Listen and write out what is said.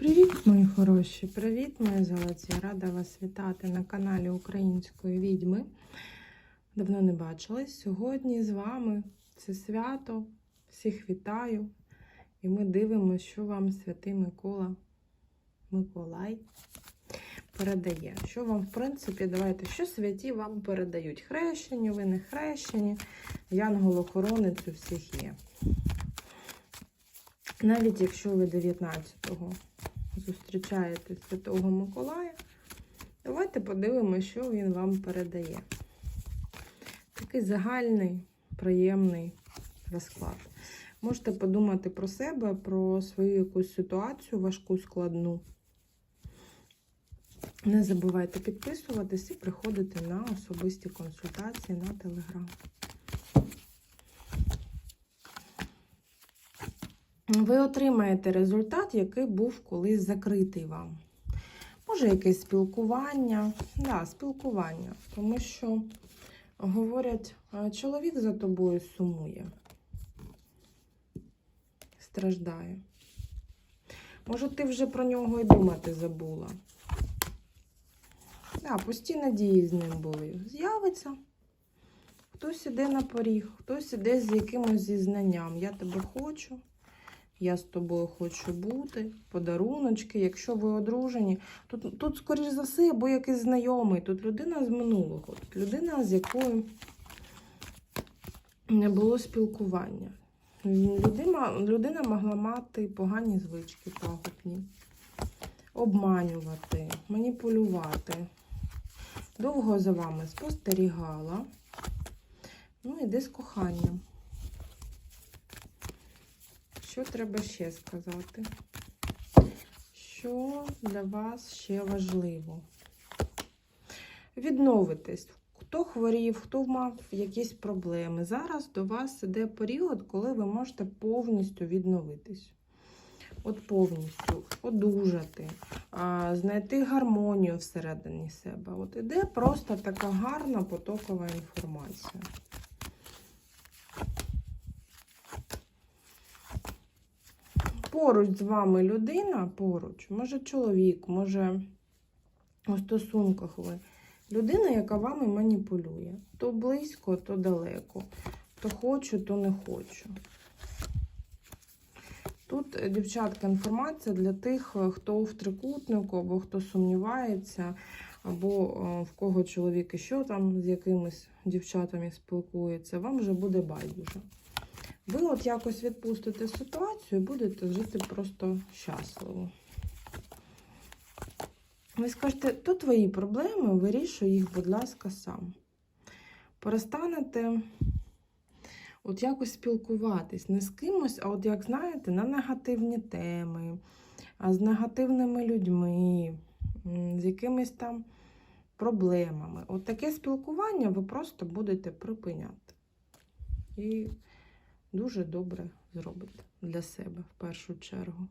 Привіт, мої хороші! Привіт, мої золоті! Рада вас вітати на каналі Української відьми. Давно не бачились. Сьогодні з вами це свято. Всіх вітаю. І ми дивимося, що вам святий Микола Миколай передає. Що вам, в принципі, давайте, що святі вам передають? Хрещені, ви не хрещені, янголохоронець у всіх є. Навіть якщо ви 19-го зустрічаєте Святого Миколая, давайте подивимося, що він вам передає. Такий загальний, приємний розклад. Можете подумати про себе, про свою якусь ситуацію важку, складну. Не забувайте підписуватись і приходити на особисті консультації на телеграм. Ви отримаєте результат, який був колись закритий вам. Може, якесь спілкування. Да, спілкування. Тому що, говорять, чоловік за тобою сумує, страждає. Може, ти вже про нього і думати забула. Да, пусті надії з ним були. З'явиться. Хтось іде на поріг, хтось іде з якимось зізнанням. Я тебе хочу. Я з тобою хочу бути, подаруночки. Якщо ви одружені, тут, тут скоріш за все, або якийсь знайомий, тут людина з минулого, тут людина, з якою не було спілкування. Людина, людина могла мати погані звички пагубні, обманювати, маніпулювати. Довго за вами спостерігала. Ну, іде з коханням. Що треба ще сказати? Що для вас ще важливо? Відновитись. Хто хворів, хто мав якісь проблеми. Зараз до вас іде період, коли ви можете повністю відновитись. От повністю одужати, знайти гармонію всередині себе. От іде просто така гарна потокова інформація. Поруч з вами людина, поруч, може чоловік, може у стосунках ви. Людина, яка вами маніпулює. То близько, то далеко. То хочу, то не хочу. Тут, е, дівчатка, інформація для тих, е, хто в трикутнику, або хто сумнівається, або е, в кого чоловік і що там з якимись дівчатами спілкується, вам вже буде байдуже. Ви от якось відпустите ситуацію і будете жити просто щасливо. Ви скажете, то твої проблеми, вирішуй їх, будь ласка, сам. Перестанете от якось спілкуватись не з кимось, а от, як знаєте, на негативні теми, а з негативними людьми, з якимись там проблемами. От таке спілкування ви просто будете припиняти. І дуже добре зробите для себе в першу чергу.